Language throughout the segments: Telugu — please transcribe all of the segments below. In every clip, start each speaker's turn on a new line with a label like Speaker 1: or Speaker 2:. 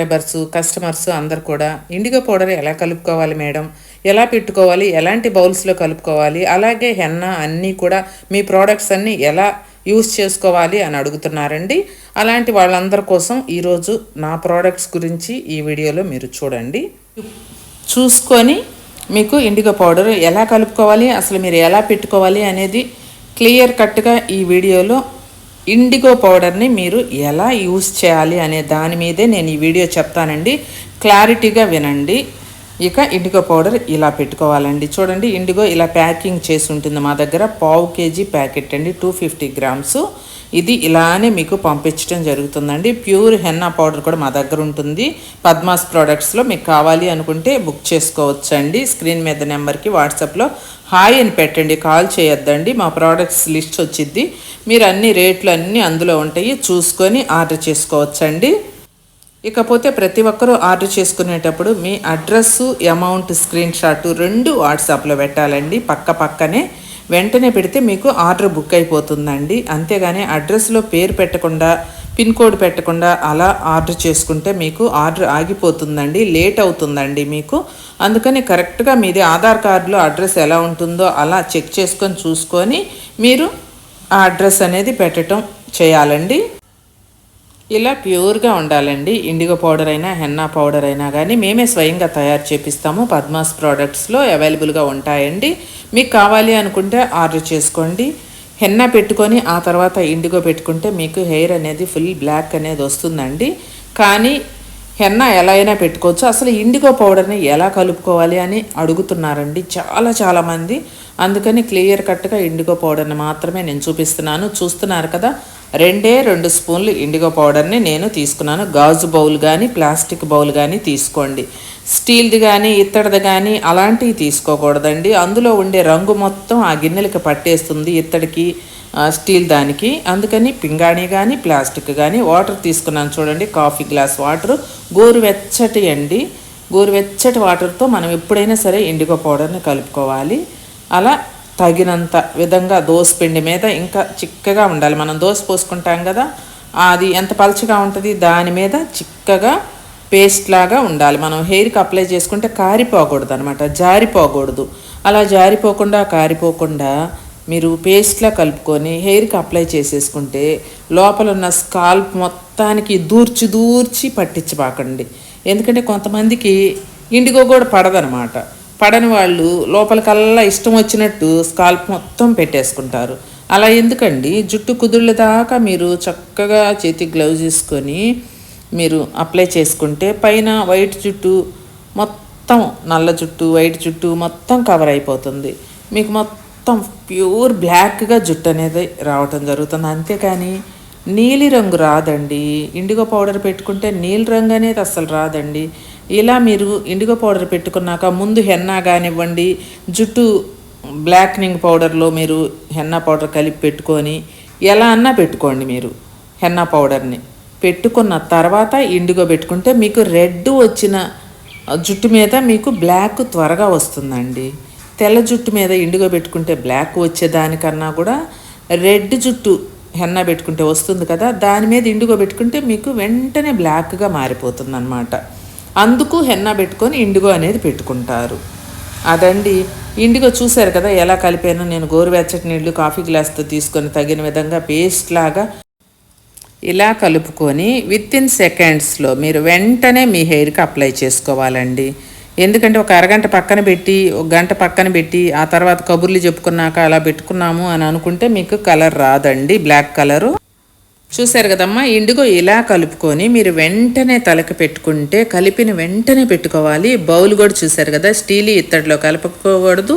Speaker 1: సబ్స్క్రైబర్స్ కస్టమర్స్ అందరు కూడా ఇండిగో పౌడర్ ఎలా కలుపుకోవాలి మేడం? ఎలా పెట్టుకోవాలి? ఎలాంటి బౌల్స్లో కలుపుకోవాలి? అలాగే హెన్న అన్నీ కూడా మీ ప్రోడక్ట్స్ అన్నీ ఎలా యూస్ చేసుకోవాలి అని అడుగుతున్నారండి. అలాంటి వాళ్ళందరి కోసం ఈరోజు నా ప్రోడక్ట్స్ గురించి ఈ వీడియోలో మీరు చూడండి. చూసుకొని మీకు ఇండిగో పౌడర్ ఎలా కలుపుకోవాలి? అసలు మీరు ఎలా పెట్టుకోవాలి అనేది క్లియర్ కట్గా ఈ వీడియోలో ఇండిగో పౌడర్ని మీరు ఎలా యూస్ చేయాలి అనే దాని మీదే నేను ఈ వీడియో చెప్తానండి. క్లారిటీగా వినండి. ఇక ఇండిగో పౌడర్ ఇలా పెట్టుకోవాలండి. చూడండి ఇండిగో ఇలా ప్యాకింగ్ చేసి ఉంటుంది మా దగ్గర. పావు కేజీ ప్యాకెట్ అండి టూ ఫిఫ్టీ గ్రామ్స్. ఇది ఇలానే మీకు పంపించడం జరుగుతుందండి. ప్యూర్ హెన్నా పౌడర్ కూడా మా దగ్గర ఉంటుంది. పద్మాస్ ప్రోడక్ట్స్లో మీకు కావాలి అనుకుంటే బుక్ చేసుకోవచ్చు అండి స్క్రీన్ మీద నెంబర్కి వాట్సాప్లో హాయ్ అని పెట్టండి కాల్ చేయొద్దండి. మా ప్రోడక్ట్స్ లిస్ట్ వచ్చింది మీరు అన్ని రేట్లు అన్నీ అందులో ఉంటాయి. చూసుకొని ఆర్డర్ చేసుకోవచ్చండి. ఇకపోతే ప్రతి ఒక్కరూ ఆర్డర్ చేసుకునేటప్పుడు మీ అడ్రస్సు అమౌంట్ స్క్రీన్ షాట్ రెండు వాట్సాప్లో పెట్టాలండి. పక్క పక్కనే వెంటనే పెడితే మీకు ఆర్డర్ బుక్ అయిపోతుందండి. అంతేగాని అడ్రస్లో పేరు పెట్టకుండా పిన్ కోడ్ పెట్టకుండా అలా ఆర్డర్ చేసుకుంటే మీకు ఆర్డర్ ఆగిపోతుందండి. లేట్ అవుతుందండి మీకు. అందుకని కరెక్ట్గా మీది ఆధార్ కార్డులో అడ్రస్ ఎలా ఉంటుందో అలా చెక్ చేసుకొని చూసుకొని మీరు ఆ అడ్రస్ అనేది పెట్టడం చేయాలండి. ఇలా ప్యూర్గా ఉండాలండి. ఇండిగో పౌడర్ అయినా హెన్నా పౌడర్ అయినా కానీ మేమే స్వయంగా తయారు చేపిస్తాము. పద్మాస్ ప్రోడక్ట్స్లో అవైలబుల్గా ఉంటాయండి. మీకు కావాలి అనుకుంటే ఆర్డర్ చేసుకోండి. హెన్నా పెట్టుకొని ఆ తర్వాత ఇండిగో పెట్టుకుంటే మీకు హెయిర్ అనేది ఫుల్ బ్లాక్ అనేది వస్తుందండి. కానీ హెన్నా ఎలా అయినా పెట్టుకోవచ్చు. అసలు ఇండిగో పౌడర్ని ఎలా కలుపుకోవాలి అని అడుగుతున్నారండి చాలా చాలామంది అందుకని క్లియర్ కట్గా ఇండిగో పౌడర్ని మాత్రమే నేను చూపిస్తున్నాను. చూస్తున్నారు కదా రెండే రెండు స్పూన్లు ఇండిగో పౌడర్ని నేను తీసుకున్నాను. గాజు బౌల్ కానీ ప్లాస్టిక్ బౌల్ కానీ తీసుకోండి. స్టీల్ది కానీ ఇత్తడిది కానీ అలాంటివి తీసుకోకూడదండి. అందులో ఉండే రంగు మొత్తం ఆ గిన్నెలకి పట్టేస్తుంది ఇత్తడికి స్టీల్ దానికి. అందుకని పింగాణి కానీ ప్లాస్టిక్ కానీ వాటర్ తీసుకున్నాను చూడండి. Coffee glass water. గోరువెచ్చటి అండి. గోరువెచ్చటి వాటర్తో మనం ఎప్పుడైనా సరే ఇండిగో పౌడర్ని కలుపుకోవాలి. అలా తగినంత విధంగా దోస పిండి మీద ఇంకా చిక్కగా ఉండాలి. మనం దోశ పోసుకుంటాం కదా అది ఎంత పలచగా ఉంటుంది దాని మీద చిక్కగా పేస్ట్ లాగా ఉండాలి. మనం హెయిర్కి అప్లై చేసుకుంటే కారిపోకూడదు అనమాట జారిపోకూడదు. అలా జారిపోకుండా కారిపోకుండా మీరు పేస్ట్లా కలుపుకొని హెయిర్కి అప్లై చేసేసుకుంటే లోపల ఉన్న స్కాల్ప్ మొత్తానికి దూర్చి దూర్చి పట్టించబాకండి. ఎందుకంటే కొంతమందికి ఇండిగో కూడా పడదనమాట పడని వాళ్ళు లోపలికల్లా ఇష్టం వచ్చినట్టు స్కాల్ప్ మొత్తం పెట్టేసుకుంటారు. అలా ఎందుకండి? జుట్టు కుదుళ్ళ దాకా మీరు చక్కగా చేతి గ్లౌజ్ తీసుకొని మీరు అప్లై చేసుకుంటే పైన వైట్ జుట్టు మొత్తం నల్ల జుట్టు వైట్ జుట్టు మొత్తం కవర్ అయిపోతుంది. మీకు మొత్తం ప్యూర్ బ్లాక్గా జుట్టు అనేది రావటం జరుగుతుంది. అంతేకాని నీలి రంగు రాదండి. ఇండిగో పౌడర్ పెట్టుకుంటే నీలి రంగు అనేది అస్సలు రాదండి. ఇలా మీరు ఇండిగో పౌడర్ పెట్టుకున్నాక ముందు హెన్నా కానివ్వండి జుట్టు బ్లాక్నింగ్ పౌడర్లో మీరు హెన్నా పౌడర్ కలిపి పెట్టుకొని ఎలా అన్నా పెట్టుకోండి మీరు హెన్నా పౌడర్ని పెట్టుకున్న తర్వాత ఇండిగో పెట్టుకుంటే మీకు రెడ్ వచ్చిన జుట్టు మీద మీకు బ్లాక్ త్వరగా వస్తుందండి. తెల్ల జుట్టు మీద ఇండిగో పెట్టుకుంటే బ్లాక్ వచ్చేదానికన్నా కూడా రెడ్ జుట్టు హెన్న పెట్టుకుంటే వస్తుంది కదా దాని మీద ఇండిగో పెట్టుకుంటే మీకు వెంటనే బ్లాక్గా మారిపోతుంది అన్నమాట అందుకు హెన్న పెట్టుకొని ఇండిగో అనేది పెట్టుకుంటారు. అదండి. ఇండిగో చూశారు కదా ఎలా కలిపాను నేను గోరువెచ్చటి నీళ్ళు కాఫీ గ్లాస్తో తీసుకొని తగిన విధంగా పేస్ట్ లాగా ఇలా కలుపుకొని విత్ ఇన్ సెకండ్స్లో మీరు వెంటనే మీ హెయిర్కి అప్లై చేసుకోవాలండి. ఎందుకంటే ఒక అరగంట పక్కన పెట్టి ఒక గంట పక్కన పెట్టి ఆ తర్వాత కబుర్లు చెప్పుకున్నాక అలా పెట్టుకున్నాము అని అనుకుంటే మీకు కలర్ రాదండి. Black colour. చూశారు కదమ్మా? ఇండిగో ఇలా కలుపుకొని మీరు వెంటనే తలకి పెట్టుకుంటే కలిపిన వెంటనే పెట్టుకోవాలి. బౌల్ కూడా చూశారు కదా స్టీల్ ఇత్తడిలో కలుపుకోకూడదు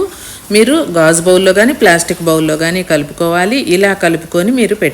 Speaker 1: మీరు గాజు బౌల్లో కానీ ప్లాస్టిక్ బౌల్లో కానీ కలుపుకోవాలి. ఇలా కలుపుకొని మీరు పెట్టు